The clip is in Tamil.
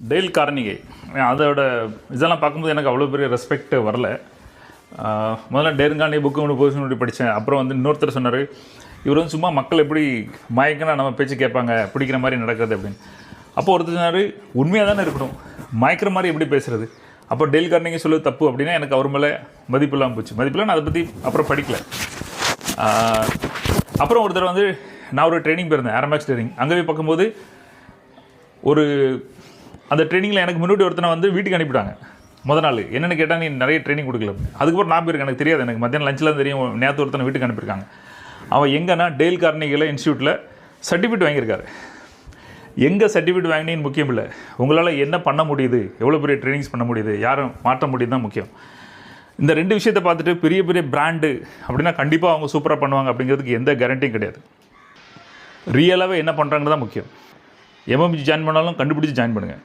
டெய்ல் கார்னிகை. அதோட இதெல்லாம் பார்க்கும்போது எனக்கு அவ்வளோ பெரிய ரெஸ்பெக்ட் வரல. முதல்ல டேருங்காண்டி புக்கு ஒன்று போய் சொல்லி படித்தேன். அப்புறம் வந்து இன்னொருத்தர் சொன்னார் இவர் வந்து சும்மா மக்கள் எப்படி மயக்கினா நம்ம பேச்சு கேட்பாங்க பிடிக்கிற மாதிரி நடக்கிறது அப்படின்னு. அப்போ ஒருத்தர் சொன்னார் உண்மையாக தானே இருக்கணும். மயக்கிற மாதிரி எப்படி பேசுறது? அப்போ டெய்ல் கார்னிகை சொல்லு தப்பு அப்படின்னா எனக்கு அவர் மேலே மதிப்பு இல்லாமல் போச்சு. மதிப்பு நான் அதை பற்றி அப்புறம் படிக்கல. அப்புறம் ஒருத்தர் வந்து நான் ஒரு ட்ரைனிங் போயிருந்தேன் ஏரமேக்ஸ் ட்ரைனிங் அங்கே போய் பார்க்கும்போது ஒரு அந்த ட்ரைனிங்கில் எனக்கு முன்னாடி ஒருத்தனை வந்து வீட்டுக்கு அனுப்பிட்டாங்க முத நாள். என்னென்னு கேட்டால் நீ நிறைய ட்ரைனிங் கொடுக்கல. அதுக்கப்புறம் நான் போயிருக்கேன் எனக்கு தெரியாது. எனக்கு மத்தியானம் லஞ்சில் தெரியும். நேற்று ஒருத்தனை வீட்டுக்கு அனுப்பியிருக்காங்க. அவன் எங்கன்னா டெய்ல் கார்னிகில் இன்ஸ்டியூட்டில் சர்டிஃபிகேட் வாங்கியிருக்காரு. எங்கே சர்டிஃபிகேட் வாங்கினேன்னு முக்கியம் இல்லை. உங்களால் என்ன பண்ண முடியுது? எவ்வளோ பெரிய ட்ரைனிங்ஸ் பண்ண முடியுது? யாரும் மாற்ற முடியுது தான் முக்கியம். இந்த ரெண்டு விஷயத்தை பார்த்துட்டு பெரிய பெரிய பிராண்டு அப்படின்னா கண்டிப்பாக அவங்க சூப்பராக பண்ணுவாங்க அப்படிங்கிறதுக்கு எந்த கேரண்டியும் கிடையாது. ரியலாகவே என்ன பண்ணுறாங்கன்னு தான் முக்கியம். எம்எம்ஜி ஜாயின் பண்ணாலும் கண்டுபிடிச்சி ஜாயின் பண்ணுங்கள்